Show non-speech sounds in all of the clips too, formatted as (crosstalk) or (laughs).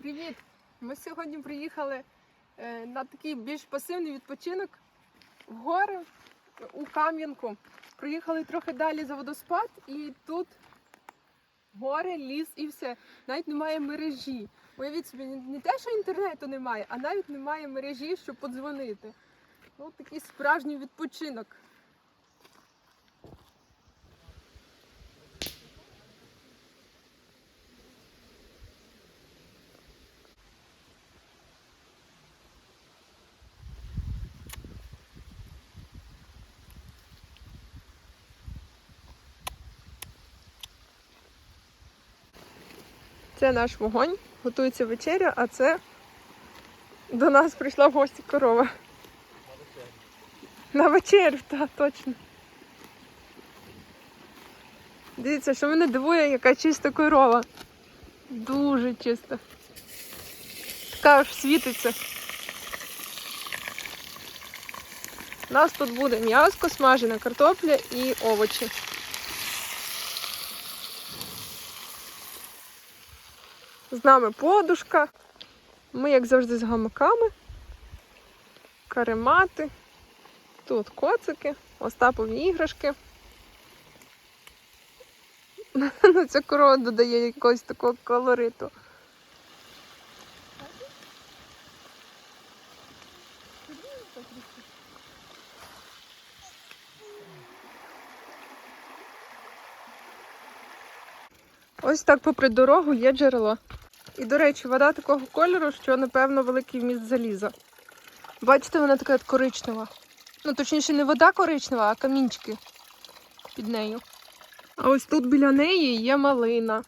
Привіт! Ми сьогодні приїхали е, на такий більш пасивний відпочинок в гори у Кам'янку. Приїхали трохи далі за водоспад, і тут гори, ліс і все. Навіть немає мережі. Уявіть собі, не- те, що інтернету немає, а навіть немає мережі, щоб подзвонити. Ну, такий справжній відпочинок. Це наш вогонь, готується вечеря, а це до нас прийшла в гості корова. На вечерю, так, точно. Дивіться, що мене дивує, яка чиста корова. Дуже чиста. Така аж світиться. У нас тут буде м'яско, смажена картопля і овочі. З нами подушка. Ми, як завжди, з гамаками, каремати. Тут коцики, Остапові іграшки. (laughs) Ну, ця корова додає якогось такого колориту. Ось так попри дорогу є джерело. І, до речі, вода такого кольору, що, напевно, великий вміст заліза. Бачите, вона така коричнева. Ну, точніше, не вода коричнева, а камінчики під нею. А ось тут біля неї є малина.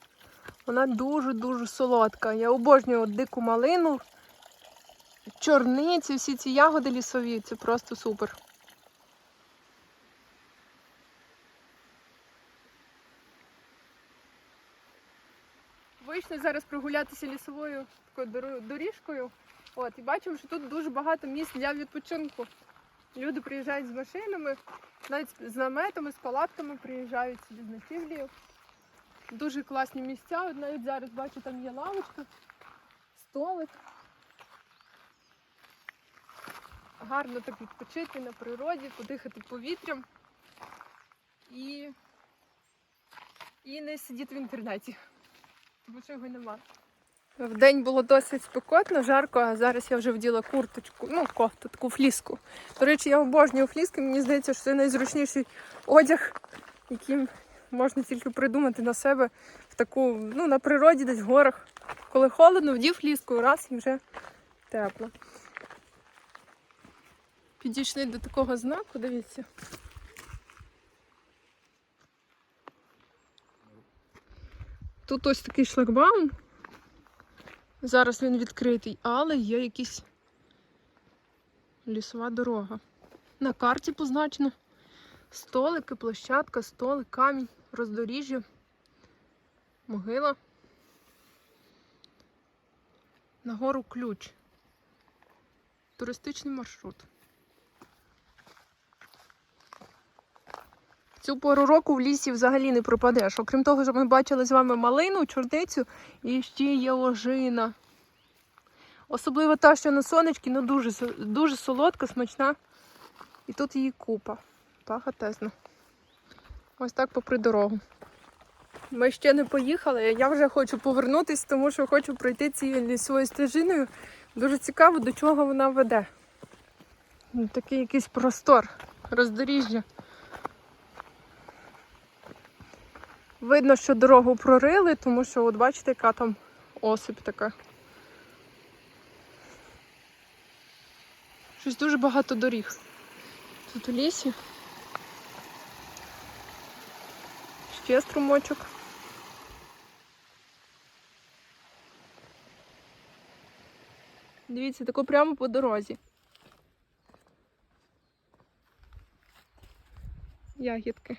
Вона дуже-дуже солодка. Я обожнюю дику малину, чорниці, всі ці ягоди лісові. Це просто супер. Вийшли зараз прогулятися лісовою такою доріжкою. От, і бачимо, що тут дуже багато місць для відпочинку. Люди приїжджають з машинами, навіть з наметами, з палатками приїжджають сюди з ночівлею. Дуже класні місця. От навіть зараз бачу, там є лавочка, столик. Гарно так відпочити на природі, подихати повітрям і, і не сидіти в інтернеті, тому що нема. В день було досить спекотно, жарко, а зараз я вже вділа курточку, ну, кофту, таку фліску. До речі, я обожнюю фліски, мені здається, що це найзручніший одяг, яким можна тільки придумати на себе в таку, ну, на природі, десь в горах. Коли холодно, вдів фліску, раз і вже тепло. Підійшли до такого знаку, дивіться. Тут ось такий шлагбаум. Зараз він відкритий, але є якась лісова дорога. На карті позначено столики, площадка, столик, камінь, роздоріжжя, могила. Нагору ключ. Туристичний маршрут. Цю пору року в лісі взагалі не пропадеш. Окрім того, що ми бачили з вами малину, чорницю і ще є ожина. Особливо та, що на сонечки, ну дуже, дуже солодка, смачна. І тут її купа. Пагатезно. Ось так попри дорогу. Ми ще не поїхали, я вже хочу повернутися, тому що хочу пройти цією лісовою стежиною. Дуже цікаво, до чого вона веде. Такий якийсь простор, роздоріжжя. Видно, що дорогу прорили, тому що, от бачите, яка там осип така. Щось дуже багато доріг. Тут у лісі. Ще струмочок. Дивіться, тако прямо по дорозі. Ягідки.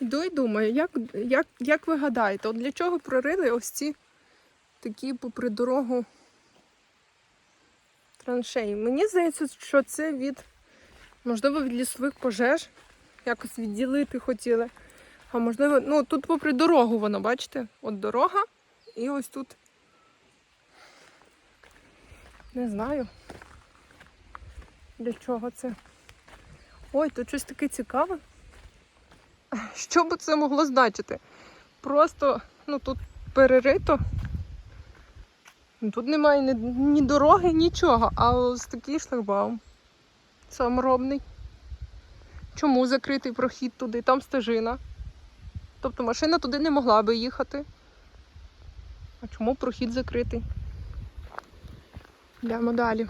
Йду і думаю, як, як, як ви гадаєте, от для чого прорили ось ці такі попри дорогу траншеї? Мені здається, що це від, можливо, від лісових пожеж. Якось відділити хотіли. А можливо, ну тут попри дорогу воно, бачите? От дорога, і ось тут Не знаю. Для чого це? Ой, тут щось таке цікаве. Що би це могло значити? Просто, ну тут перерито. Тут немає ні, ні дороги, нічого, а ось такий шлагбаум. Саморобний. Чому закритий прохід туди? Там стежина. Тобто машина туди не могла би їхати. А чому прохід закритий? Йдемо далі.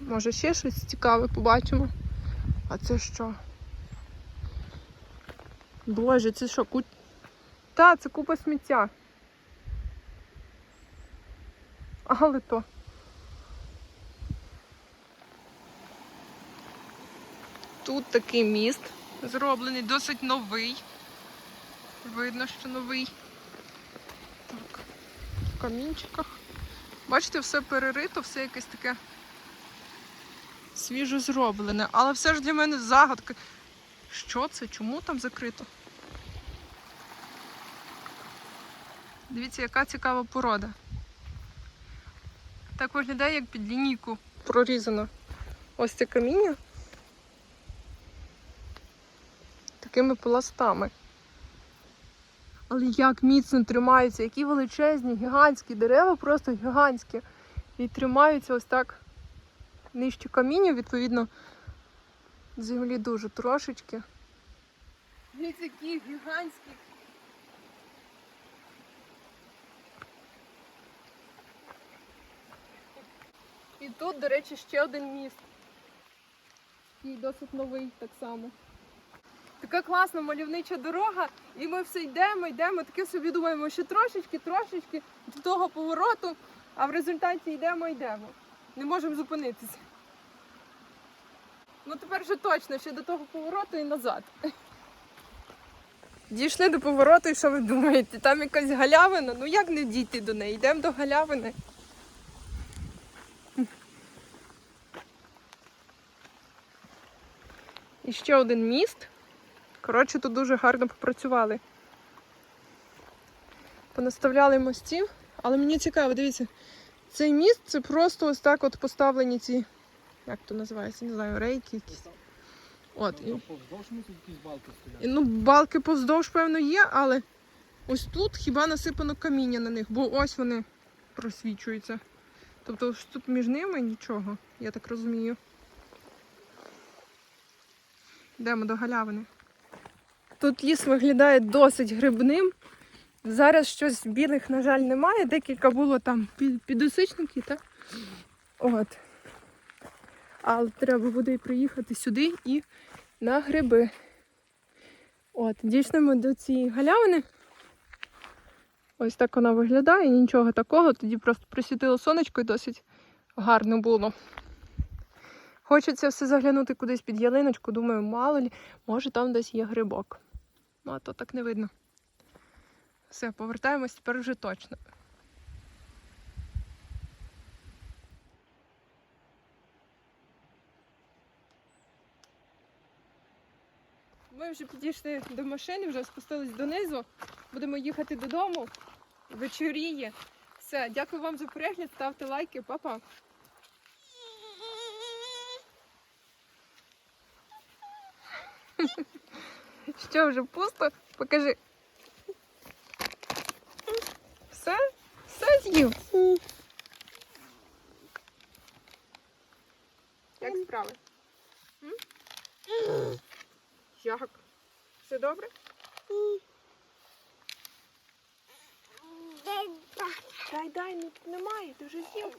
Може ще щось цікаве побачимо. А це що? Боже, це що? Ку... Та, це купа сміття. Але то. Тут такий міст зроблений, досить новий. Видно, що новий. Так, в камінчиках. Бачите, все перерито, все якесь таке свіжо зроблене. Але все ж для мене загадка. Що це? Чому там закрито? Дивіться, яка цікава порода. Так виглядає, як під лінійку прорізано. Ось це каміння. Такими пластами. Але як міцно тримаються, які величезні, гігантські дерева, просто гігантські. І тримаються ось так нижче каміння, відповідно, землі дуже трошечки. Ось такі гігантські. І тут, до речі, ще один міст. Такий досить новий так само. Така класна мальовнича дорога, і ми все йдемо, йдемо, таке собі думаємо, що трошечки, трошечки до того повороту, а в результаті йдемо, йдемо. Не можемо зупинитися. Ну тепер вже точно, ще до того повороту і назад. Дійшли до повороту, і що ви думаєте? Там якась галявина. Ну як не дійти до неї? Йдемо до галявини. І ще один міст. Коротше, тут дуже гарно попрацювали. Понаставляли мостів, але мені цікаво, дивіться, цей міст це просто ось так от поставлені ці, як то називається, не знаю, рейки якісь. От, і, Повздовж мусять якісь балки і, ну, балки повздовж, певно, є, але ось тут хіба насипано каміння на них, бо ось вони просвічуються. Тобто ось тут між ними нічого, я так розумію. Йдемо до галявини. Тут ліс виглядає досить грибним. Зараз щось білих, на жаль, немає. Декілька було там під- підосичників, так? От. Але треба буде приїхати сюди і на гриби. От, дійшли до цієї галявини. Ось так вона виглядає, нічого такого. Тоді просто присвітило сонечко і досить гарно було. Хочеться все заглянути кудись під ялиночку, думаю, мало лі, може там десь є грибок. Ну, а то так не видно. Все, повертаємось тепер вже точно. Ми вже підійшли до машини, вже спустились донизу. Будемо їхати додому. Вечоріє. Все, дякую вам за перегляд, ставте лайки, па-па. (laughs) Що вже пусто? Покажи. Все? Все з'їв? Як справи? Як? Все добре? Дай, дай, ну немає, ти вже з'їв.